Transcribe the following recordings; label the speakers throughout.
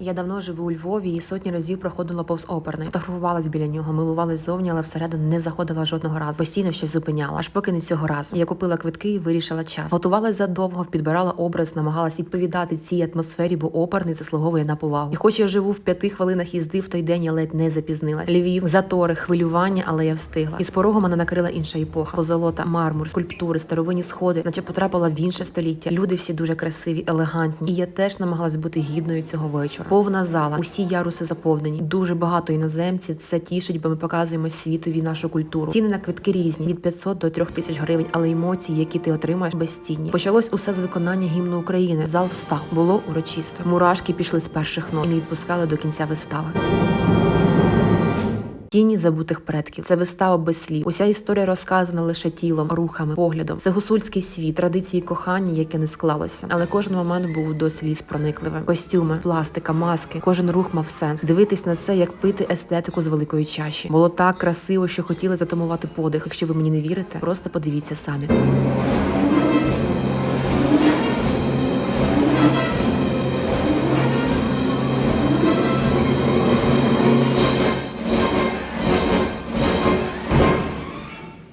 Speaker 1: Я давно живу у Львові і сотні разів проходила повз оперний. Фотографувалась біля нього, милувалась зовні, але всередину не заходила жодного разу. Постійно щось зупиняла, аж поки не цього разу. Я купила квитки і вирішила час. Готувалась задовго, підбирала образ, намагалась відповідати цій атмосфері, бо оперний заслуговує на повагу. І хоч я живу в п'яти хвилинах їзди, в той день я ледь не запізнилась. Львів, затори, хвилювання, але я встигла. І з порогу мене накрила інша епоха. Позолота, мармур, скульптури, старовинні сходи, наче потрапила в інше століття. Люди всі дуже красиві, елегантні. І я теж намагалась бути гідною цього вечора. Повна зала, усі яруси заповнені. Дуже багато іноземців. Це тішить, бо ми показуємо світові нашу культуру. Ціни на квитки різні від 500 до 3000 гривень, але емоції, які ти отримаєш, безцінні. Почалось усе з виконання гімну України. Зал встав. Було урочисто. Мурашки пішли з перших ног і не відпускали до кінця вистави. Тіні забутих предків. Це вистава без слів. Уся історія розказана лише тілом, рухами, поглядом. Це гусульський світ, традиції кохання, яке не склалося. Але кожен момент був до сліз проникливим. Костюми, пластика, маски. Кожен рух мав сенс. Дивитись на це, як пити естетику з великої чаші. Було так красиво, що хотіли затамувати подих. Якщо ви мені не вірите, просто подивіться самі.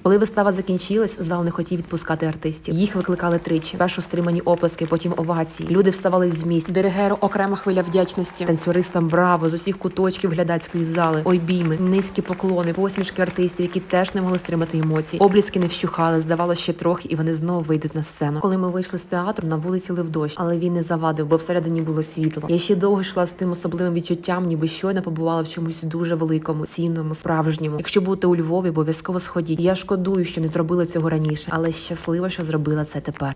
Speaker 1: Коли вистава закінчилась, зал не хотів відпускати артистів. Їх викликали тричі. Першу стримані оплески, потім овації. Люди вставали з місць. Диригеру окрема хвиля вдячності. Танцюристам браво з усіх куточків глядацької зали. Обійми, низькі поклони, посмішки артистів, які теж не могли стримати емоцій. Обліски не вщухали. Здавалося ще трохи, і вони знову вийдуть на сцену. Коли ми вийшли з театру, на вулиці лив дощ, але він не завадив, бо всередині було світло. Я ще довго йшла з тим особливим відчуттям, ніби щойно побувала в чомусь дуже великому, цінному, справжньому. Якщо будете у Львові, обов'язково сходіть. Я шкодую, що не зробила цього раніше, але щаслива, що зробила це тепер.